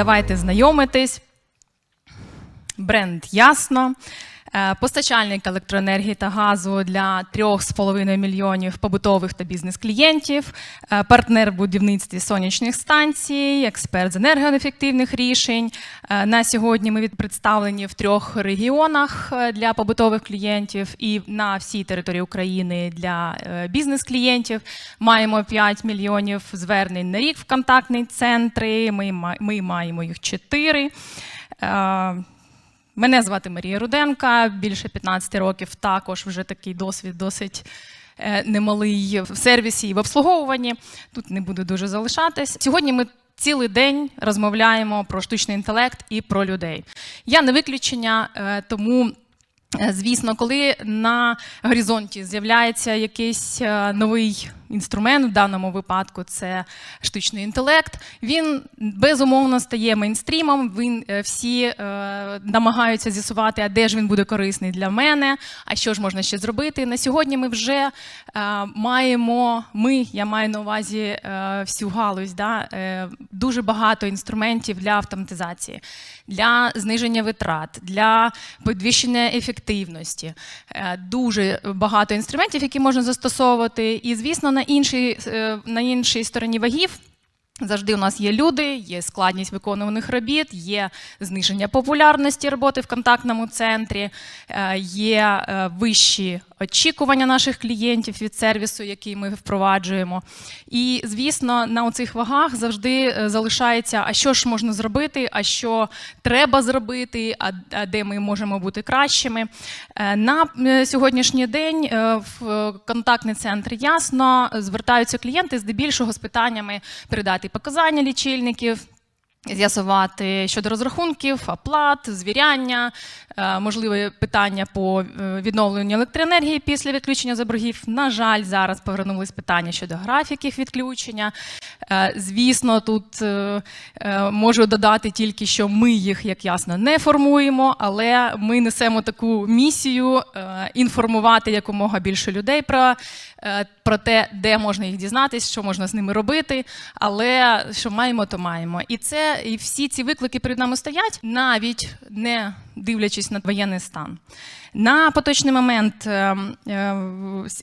Давайте знайомитись. Бренд ясно. Е, Постачальник електроенергії та газу для 3,5 мільйонів побутових та бізнес-клієнтів, е, партнер в будівництві сонячних станцій, експерт з енергоефективних рішень. Е, На сьогодні ми представлені в трьох регіонах для побутових клієнтів і на всій території України для бізнес-клієнтів. Маємо 5 мільйонів звернень на рік в контактні центри. Ми, ми маємо їх 4. Мене звати Марія Руденка, більше 15 років також вже такий досвід досить е, немалий в сервісі і в обслуговуванні. Тут не буду дуже залишатись. Сьогодні ми цілий день розмовляємо про штучний інтелект і про людей. Я не виключення, е, тому. е, Звісно, коли на горизонті з'являється якийсь новий інструмент, в даному випадку це штучний інтелект, він безумовно стає мейнстрімом. Він е, всі е, намагаються з'ясувати, а де ж він буде корисний для мене, а що ж можна ще зробити. На сьогодні ми вже е, маємо, ми, я маю на увазі е, всю галузь, да, е, дуже багато інструментів для автоматизації, для зниження витрат, для підвищення ефективності. Е, Дуже багато інструментів, які можна застосовувати. І, звісно, на іншій, е, на іншій стороні вагів. Завжди у нас є люди, є складність виконуваних робіт, є зниження популярності роботи в контактному центрі, е, є е, вищі очікування наших клієнтів від сервісу, який ми впроваджуємо. І, звісно, на оцих вагах завжди е, залишається, а що ж можна зробити, а що треба зробити, а де ми можемо бути кращими. Е, На е, сьогоднішній день в контактний центр ясно звертаються клієнти здебільшого з питаннями передати показання лічильників. З'ясувати щодо розрахунків, оплат, звіряння, е, можливе питання по е, відновленню електроенергії після відключення за боргів. На жаль, зараз повернулись питання щодо графіків відключення. Е, Звісно, тут можу додати тільки, що ми їх, як ясно, не формуємо, але ми несемо таку місію інформувати якомога більше людей про, е, про те, де можна їх дізнатися, що можна з ними робити. Але що маємо, то маємо. І це і всі ці виклики перед нами стоять, навіть не дивлячись на воєнний стан. На поточний момент е, е,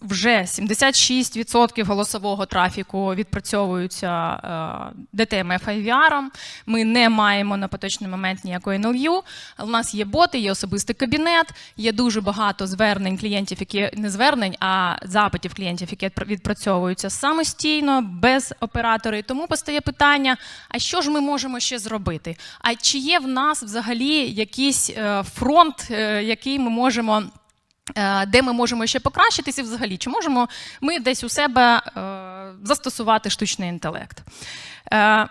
вже 76% голосового трафіку відпрацьовуються е, DTMF IVR. Ми не маємо на поточний момент ніякої NLU. У нас є боти, є особистий кабінет, є дуже багато звернень клієнтів, які не звернень, а запитів клієнтів, які відпрацьовуються самостійно, без оператора. І тому постає питання: а що ж ми можемо ще зробити? А чи є в нас взагалі якийсь е, фронт, е, який ми можемо. Е, Де ми можемо ще покращитися, і взагалі, чи можемо ми десь у себе е, застосувати штучний інтелект? Е,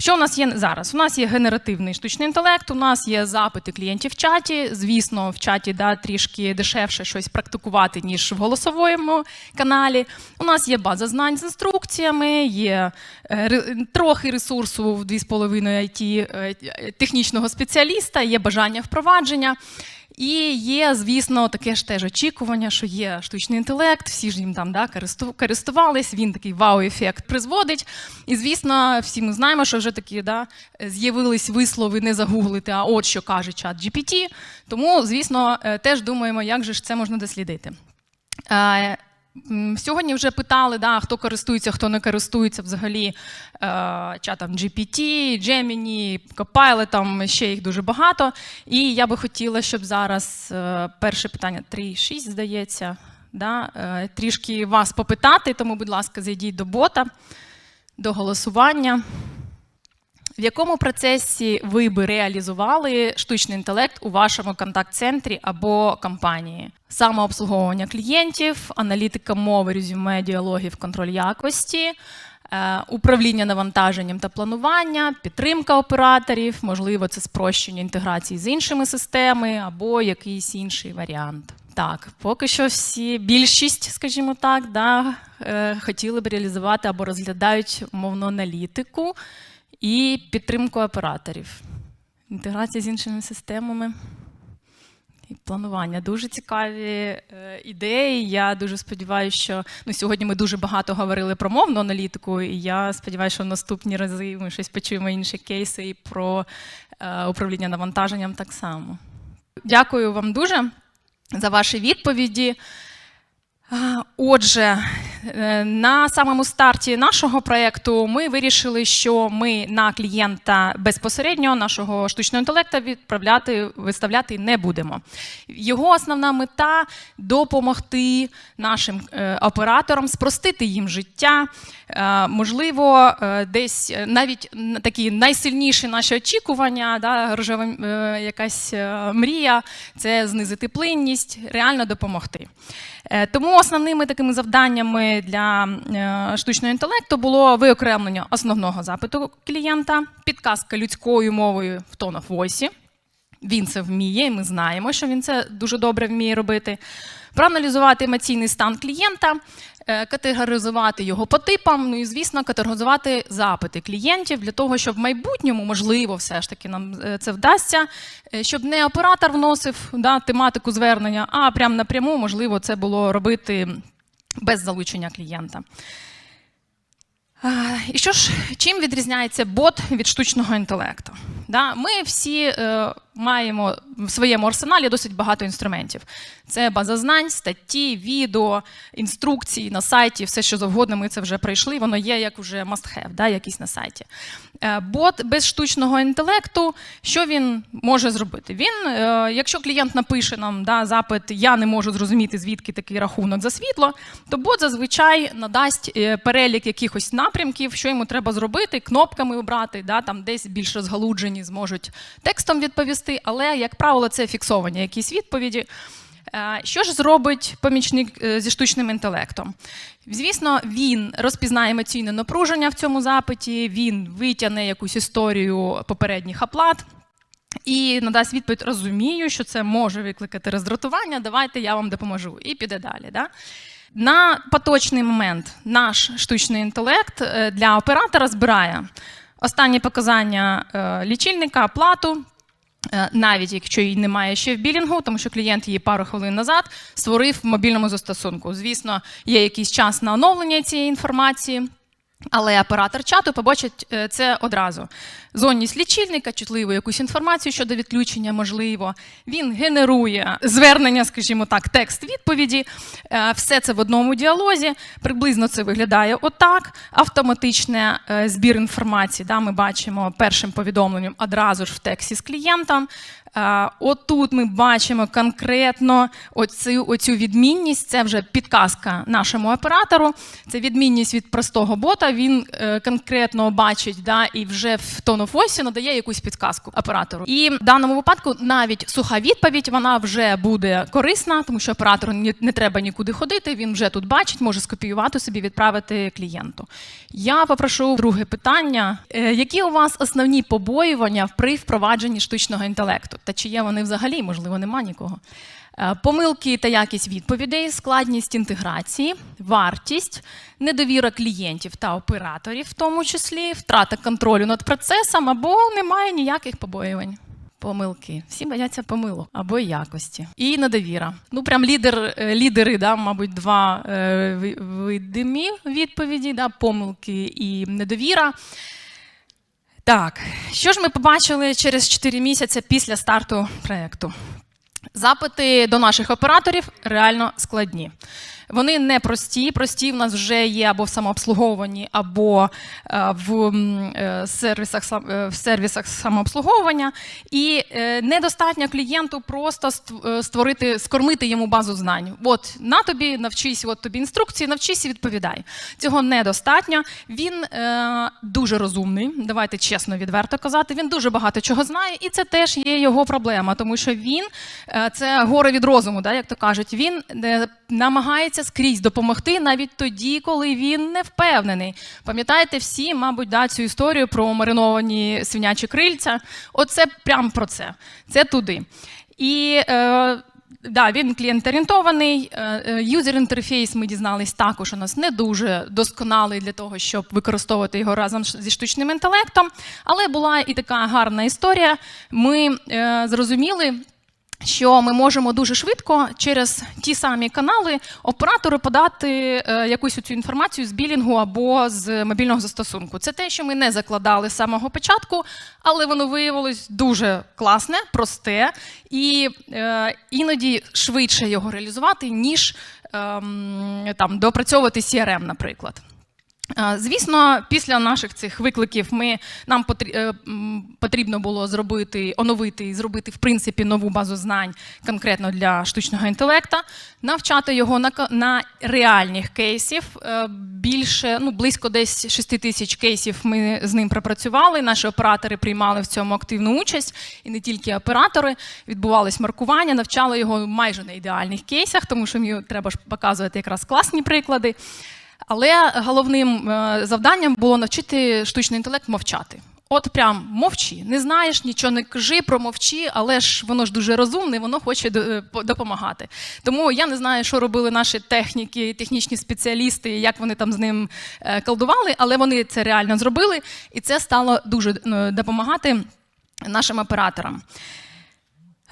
що у нас є зараз? У нас є генеративний штучний інтелект, у нас є запити клієнтів в чаті. Звісно, в чаті да, трішки дешевше щось практикувати, ніж в голосовому каналі. У нас є база знань з інструкціями, є трохи ресурсу в 2,5 IT технічного спеціаліста, є бажання впровадження. І є, звісно, таке ж теж очікування, що є штучний інтелект, всі ж їм там да, користувались, він такий вау-ефект призводить. І, звісно, всі ми знаємо, що вже такі да, з'явились вислови не загуглити, а от що каже чат GPT. Тому, звісно, е, теж думаємо, як же ж це можна дослідити. Сьогодні вже питали, да, хто користується, хто не користується взагалі е, чатом GPT, Gemini, Copilot, ще їх дуже багато. І я би хотіла, щоб зараз е, перше питання 3.6, здається, да, е, трішки вас попитати, тому, будь ласка, зайдіть до бота, до голосування. В якому процесі ви би реалізували штучний інтелект у вашому контакт-центрі або компанії? Самообслуговування клієнтів, аналітика мови, резюме, діалогів, контроль якості, е, управління навантаженням та планування, підтримка операторів, можливо, це спрощення інтеграції з іншими системами або якийсь інший варіант. Так, поки що всі більшість, скажімо так, да, е, хотіли б реалізувати або розглядають мовну аналітику і підтримку операторів. Інтеграція з іншими системами. І планування дуже цікаві е, ідеї. Я дуже сподіваюся, що ну, сьогодні ми дуже багато говорили про мовну аналітику, і я сподіваюся, що в наступні рази ми щось почуємо інші кейси і про е, управління навантаженням так само. Дякую вам дуже за ваші відповіді. Отже, на самому старті нашого проєкту ми вирішили, що ми на клієнта безпосередньо нашого штучного інтелекту відправляти, виставляти не будемо. Його основна мета допомогти нашим е, операторам, спростити їм життя. Е, Можливо, е, десь е, навіть такі найсильніші наші очікування, да, рожева е, якась е, мрія це знизити плинність, реально допомогти. Е, Тому основними такими завданнями для е, штучного інтелекту було виокремлення основного запиту клієнта, підказка людською мовою в тон voice. Він це вміє, і ми знаємо, що він це дуже добре вміє робити. Проаналізувати емоційний стан клієнта, е, категоризувати його по типам, ну і, звісно, категоризувати запити клієнтів для того, щоб в майбутньому, можливо, все ж таки нам е, це вдасться, щоб не оператор вносив да, тематику звернення, а прямо напряму, можливо, це було робити без залучення клієнта. І що ж, чим відрізняється бот від штучного інтелекту? Ми всі е, маємо в своєму арсеналі досить багато інструментів. Це база знань, статті, відео, інструкції на сайті, все, що завгодно, ми це вже пройшли, воно є як вже must-have, да, якийсь на сайті. Е, бот без штучного інтелекту, що він може зробити? Він, е, якщо клієнт напише нам да, запит, я не можу зрозуміти, звідки такий рахунок за світло, то бот зазвичай надасть е, перелік якихось напрямків, що йому треба зробити, кнопками обрати, да, там десь більш розгалуджені зможуть текстом відповісти, але, як правило, це фіксовані якісь відповіді. Е, Що ж зробить помічник е, зі штучним інтелектом? Звісно, він розпізнає емоційне напруження в цьому запиті, він витягне якусь історію попередніх оплат і надасть відповідь: розумію, що це може викликати роздратування. Давайте я вам допоможу. І піде далі. Да? На поточний момент наш штучний інтелект е, для оператора збирає останні показання лічильника, оплату. Е, Навіть якщо її немає ще в білінгу, тому що клієнт її пару хвилин назад створив в мобільному застосунку. Звісно, є якийсь час на оновлення цієї інформації. Але оператор чату побачить е, це одразу. Зонність лічильника, чутливу якусь інформацію щодо відключення, можливо. Він генерує звернення, скажімо так, текст відповіді. Е, Все це в одному діалозі. Приблизно це виглядає отак. Автоматичний е, збір інформації. Да, ми бачимо першим повідомленням одразу ж в тексті з клієнтом. Отут ми бачимо конкретно оцю, оцю відмінність. Це вже підказка нашому оператору. Це відмінність від простого бота. Він е, конкретно бачить да, і вже в of voice надає якусь підказку оператору. І в даному випадку навіть суха відповідь вона вже буде корисна, тому що оператору не треба нікуди ходити. Він вже тут бачить, може скопіювати собі, відправити клієнту. Я попрошу друге питання: Е, які у вас основні побоювання при впровадженні штучного інтелекту? Та чи є вони взагалі? Можливо, нема нікого. Е, Помилки та якість відповідей, складність інтеграції, вартість, недовіра клієнтів та операторів, в тому числі, втрата контролю над процесом або немає ніяких побоювань. Помилки. Всі бояться помилок або якості. І недовіра. Ну, прям лідер, е, лідери, да, мабуть, два е, видимі відповіді, да, помилки і недовіра. Так, що ж ми побачили через 4 місяці після старту проєкту? Запити до наших операторів реально складні. Вони не прості. Прості в нас вже є або в самообслуговуванні, або е, в е, сервісах, е, в сервісах самообслуговування. І недостатньо клієнту просто створити, скормити йому базу знань. От на тобі навчись, от тобі інструкції, навчись і відповідай. Цього недостатньо. Він е, дуже розумний. Давайте чесно, відверто казати. Він дуже багато чого знає, і це теж є його проблема, тому що він е, це горе від розуму, да, як то кажуть. Він е, намагається скрізь допомогти навіть тоді, коли він не впевнений. Пам'ятаєте всі, мабуть, да, цю історію про мариновані свинячі крильця. Оце прямо про це. Це туди. І е, Да, він клієнт-орієнтований. Юзер інтерфейс ми дізнались також у нас не дуже досконалий для того, щоб використовувати його разом зі штучним інтелектом. Але була і така гарна історія. Ми е, зрозуміли. Що ми можемо дуже швидко через ті самі канали оператору подати е, якусь цю інформацію з білінгу або з мобільного застосунку. Це те, що ми не закладали з самого початку, але воно виявилось дуже класне, просте і е, іноді швидше його реалізувати, ніж ем, там допрацьовувати CRM, наприклад. Е, Звісно, після наших цих викликів ми нам е, потрібно було зробити, оновити і зробити в принципі нову базу знань конкретно для штучного інтелекту, навчати його на, на реальних кейсів. Е, Більше ну близько десь 6 тисяч кейсів ми з ним пропрацювали. Наші оператори приймали в цьому активну участь, і не тільки оператори. Відбувалось маркування, навчали його майже на ідеальних кейсах, тому що мені треба ж показувати якраз класні приклади. Але головним е, завданням було навчити штучний інтелект мовчати. От прям мовчи, не знаєш, нічого не кажи, промовчи, але ж воно ж дуже розумне, воно хоче е, по- допомагати. Тому я не знаю, що робили наші техніки, технічні спеціалісти, як вони там з ним е, колдували, але вони це реально зробили, і це стало дуже е, допомагати нашим операторам.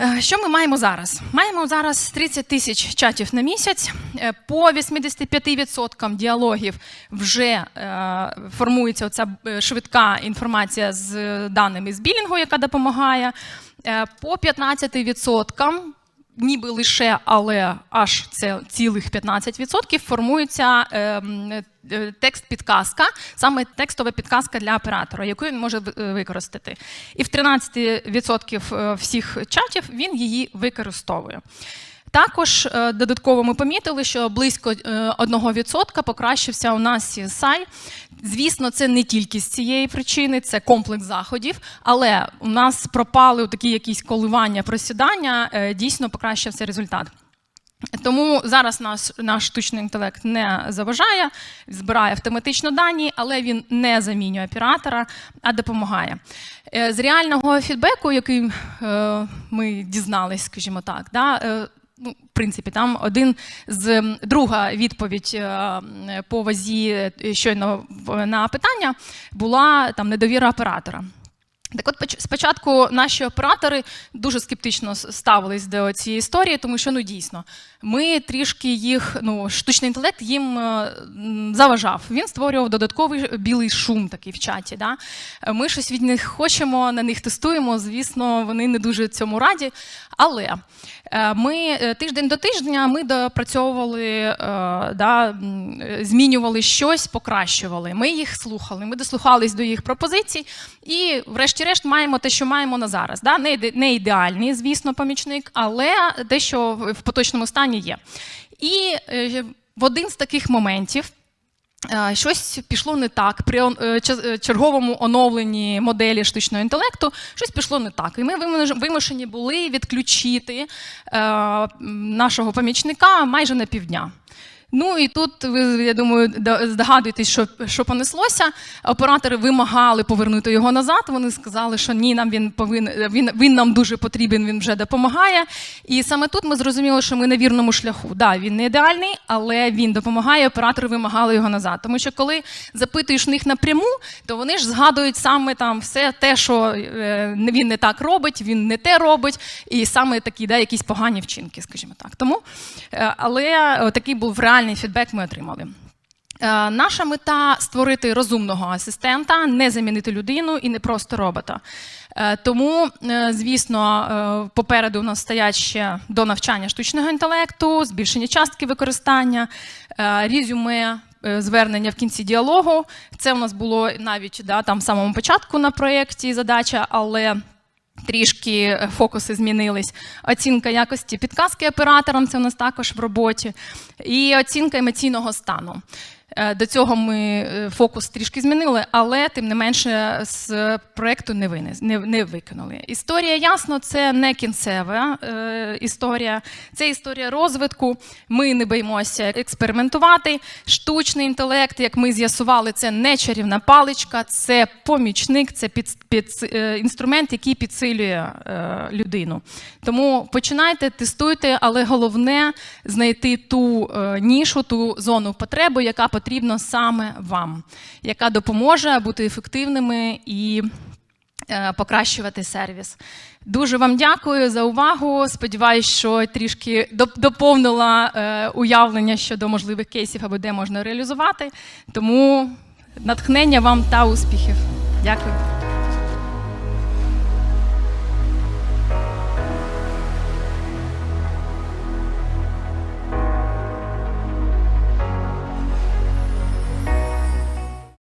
Е, Що ми маємо зараз? Маємо зараз 30 тисяч чатів на місяць. Е, По 85% діалогів вже е, формується оця швидка інформація з даними з білінгу, яка допомагає. По 15% ніби лише, але аж це цілих 15% формується е, е, текст-підказка, саме текстова підказка для оператора, яку він може е, використати. І в 13% е, всіх чатів він її використовує. Також е, додатково ми помітили, що близько е, 1% покращився у нас CSI. Звісно, це не тільки з цієї причини, це комплекс заходів, але у нас пропали такі якісь коливання, просідання, е, дійсно покращився результат. Тому зараз наш, наш штучний інтелект не заважає, збирає автоматично дані, але він не замінює оператора, а допомагає. Е, З реального фідбеку, який е, ми дізнались, скажімо так, е, принципі, там один з друга відповідь е, по вазі е, щойно на питання була там недовіра оператора. Так от спочатку наші оператори дуже скептично ставились до цієї історії, тому що ну дійсно ми трішки їх, ну штучний інтелект їм е, заважав. Він створював додатковий білий шум такий в чаті. Да? Ми щось від них хочемо, на них тестуємо. Звісно, вони не дуже цьому раді. Але ми е, тиждень до тижня ми допрацьовували, е, да, е, змінювали щось, покращували. Ми їх слухали, ми дослухались до їх пропозицій, і, врешті-решт, маємо те, що маємо на зараз. Да? Не, ідеальний, звісно, помічник, але те, що в поточному стані є. І е, в один з таких моментів. Е, Щось пішло не так при е, е, черговому оновленні моделі штучного інтелекту. Щось пішло не так. І ми вимушені були відключити нашого помічника майже на півдня. Ну і тут ви, я думаю, здогадуєтесь, що, що понеслося. Оператори вимагали повернути його назад. Вони сказали, що ні, нам він повинен він, він нам дуже потрібен, він вже допомагає. І саме тут ми зрозуміли, що ми на вірному шляху. Да, він не ідеальний, але він допомагає. Оператори вимагали його назад. Тому що коли запитуєш них напряму, то вони ж згадують саме там все те, що е, він не так робить, він не те робить, і саме такі, да, якісь погані вчинки, скажімо так. Тому, е, але е, такий був реальний фідбек, ми отримали. Е, Наша мета створити розумного асистента, не замінити людину і не просто робота. Е, Тому, е, звісно, попереду у нас стоять ще до навчання штучного інтелекту, збільшення частки використання, резюме, звернення в кінці діалогу. Це у нас було навіть да, там в самому початку на проєкті задача, але Трішки е, фокуси змінились. Оцінка якості підказки операторам це у нас також в роботі, і оцінка емоційного стану. Е, До цього ми е, фокус трішки змінили, але тим не менше з проекту не, винес, не, не виконали. Історія ясно, це не кінцева е, історія, це історія розвитку. Ми не боїмося експериментувати. Штучний інтелект, як ми з'ясували, це не чарівна паличка, це помічник, це під, під, е, інструмент, який підсилює е, людину. Тому починайте, тестуйте, але головне знайти ту е, нішу, ту зону потреби, яка потрібна саме вам, яка допоможе бути ефективними і е, покращувати сервіс. Дуже вам дякую за увагу. Сподіваюсь, що трішки доп- доповнила е, уявлення щодо можливих кейсів або де можна реалізувати. Тому натхнення вам та успіхів. Дякую.